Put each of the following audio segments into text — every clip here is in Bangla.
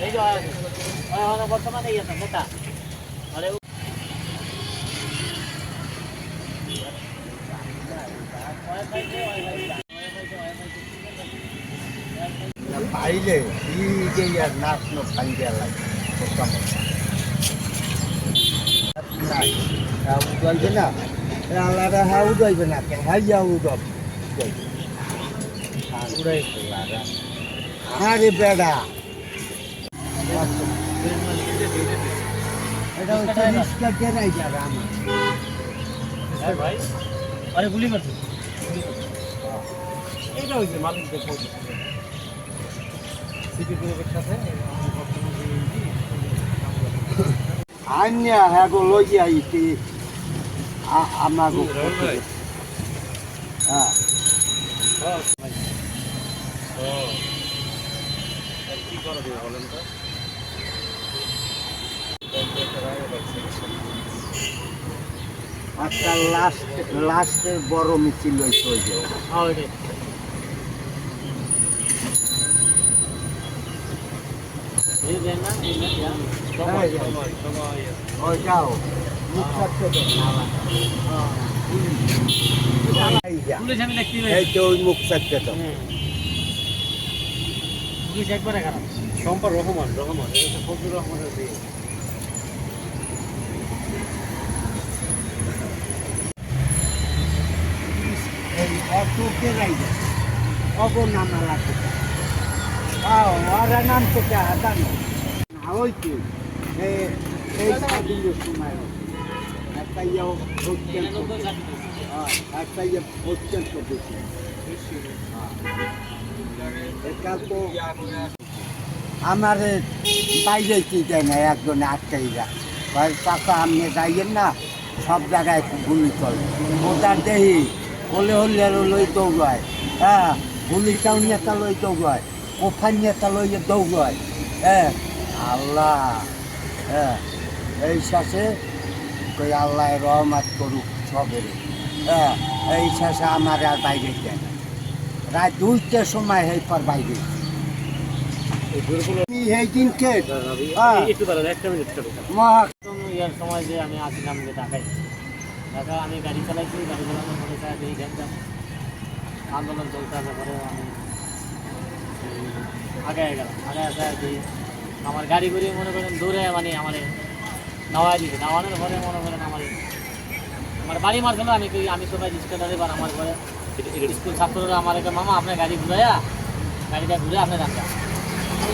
এই যে হয় বর্তমানে ইয়ে তো নেতা আরে পাইলে এই যে আর নাচ নো খাই দেওয়া লাগে উদাইবে না আল্লাহরা হ্যাঁ উদাইবে না কেন হাইয়া উদব উড়াইছে আরে বেড়া এটা হচ্ছে রিস্কা কেনাই যাবে আমার। হ্যাঁ ভাই আরে গুলি করছে। এইটা হইছে মালিকদের সিটি গ্রুপের সাথে আন্যা হ্যাঁ গো লইয়া আমার হ্যাঁ। কি বলেন তো? একটা লাস্ট লাস্টের বড় মিছিল হয়েছে ওই যে। হ্যাঁ। ওইটাই এই দেন না এই না ইয়া। সময় সময় সময় ওইটাও মুখ থাকতে দেন না আমার। এই যা। পুলিশ আমি দেখতে এই তো ওই মুখ থাকতে তো পুলিশ একবারে খারাপ সম্পর রহমান রহমান এটা ফজলুর রহমানের বিয়ে এই অটো কেরাই অগো নামা ওরা নাম থেকে হাতানো না ওই কি এই সময় একটা ইয়ে একটা ইয়ে তো আমার বাইরে কি দেয় না একজনে আটকাই রাখছে কাকা আপনি যাইয়েন না সব জায়গায় গুলি চলে ওটার দেহি হলে হলে লই দৌড়ায়। হ্যাঁ গুলি চাউনিয়াটা লই দৌড়ায় কোফানিয়াটা লইয়ে দৌড়ায়। হ্যাঁ আল্লাহ হ্যাঁ এই শেষে কই আল্লাহ রহমাত করুক সবের। হ্যাঁ এই শেষে আমার আর বাইরে না। রাত দুইটার সময় এই পর বাইরে। এই দিনকে। একটু দাঁড়ান একটা মিনিট চলো মহা সময় যে আমি আসছিলাম যে ঢাকায়। ঢাকা আমি গাড়ি চালাইছি, গাড়ি চালানোর পরে স্যার এই ঘণ্টা আন্দোলন চলতে আছে, পরে আমি আগে গেলাম। আগে আসে আর কি, আমার গাড়ি করে মনে করেন দূরে মানে আমার নাওয়াই দিছে। নাওয়ানোর পরে মনে করেন আমার আমার বাড়ি মারছিল, আমি আমি তো ভাই রিক্সাদারে বার আমার পরে স্কুল ছাত্ররা আমার একটা, মামা আপনার গাড়ি ঘুরাইয়া, গাড়িটা ঘুরে আপনি জানতাম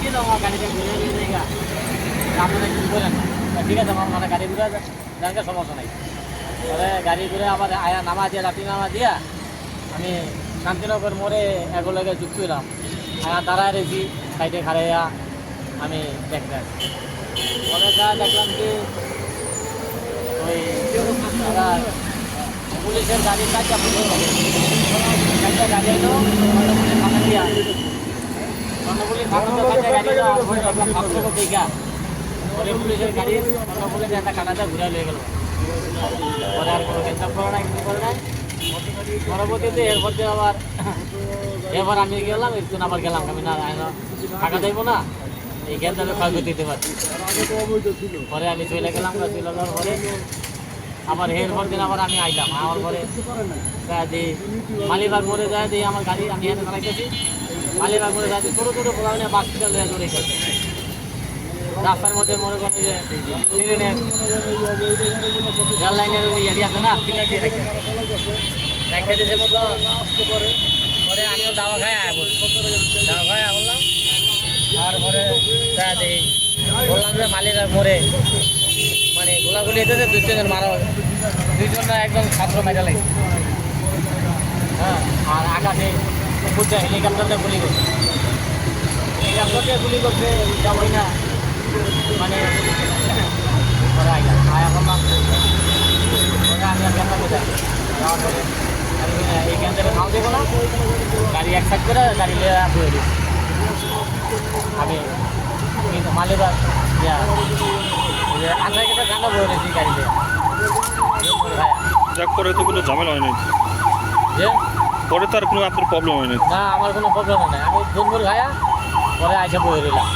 কি তো আমার গাড়িটা ঘুরে আপনারা কিছু করেন না ঠিক আছে মানে গাড়ি ঘুরে জানকে সমস্যা নাই। পরে গাড়ি ঘুরে আবার আয়া নামা দিয়ে রাত্রি নামা দিয়া আমি শান্তিনগর মোড়ে এগুলোকে যুক্ত হলাম। আয়া দাঁড়ায় রেখি সাইডে খাড়াইয়া আমি আসি। পরে যা দেখলাম কি ওই ওরা পুলিশের গাড়ি চারটা গাড়ি আমরা পুলিশের গাড়ি কর্ণফুলি একটা কানাডা ঘুরে লয়ে গেল। পরে আর কোনো নাই পরবর্তীতে এরপর দিয়ে আবার এবার আমি গেলাম একটু আবার গেলাম, আমি না, আমি টাকা দেবো না। এই তাহলে ক্ষয়ক্ষতি দিতে পারছি পরে আমি চলে গেলাম চলে যাওয়ার পরে আবার এরপর দিন আবার আমি আইলাম আমার পরে দি, মালিবাগ মোড়ে যায় দিয়ে আমার গাড়ি, আমি এখানে চালাইতেছি মালিবাগ মোড়ে যায় ছোটো ছোটো বাসটা লয়ে ধরে গেছে। রাস্তার মধ্যে মনে করেন যে মতো। পরে আমিও দাওয়া খাই দাওয়া খাই বললাম। তারপরে দেই বললাম যে মালিকার মোড়ে মানে গোলাগুলি এসেছে দুই তিনজন মারা একদম ছাত্র মেটা লাগে হ্যাঁ আর আকাশে উপরটা হেলিকপ্টারটা গুলি করছে। হেলিকপ্টারটা গুলি করছে যাবই না মানে পরে আইলাম আয়া করলাম গেলাম গ্যাঞ্জাম কোথায় যাওয়ার পরে। গাড়ি নিয়ে এই গ্যাঞ্জামে খাওয়া দেবো না। গাড়ি এক সাইড করে গাড়ি নিয়ে বয়ে দিচ্ছি আমি কিন্তু মালিবাগ ইয়া আন্দাজ কেটে ঠান্ডা বয়ে দিয়েছি গাড়ি নিয়ে ভাইয়া যাক পরে তো কোনো ঝামেলা হয়নি যে? পরে তো আর কোনো আপনার প্রবলেম হয়নি না আমার কোনো প্রবলেম নেই। আমি দুপুর খায়া পরে আইসা বয়ে দিলাম।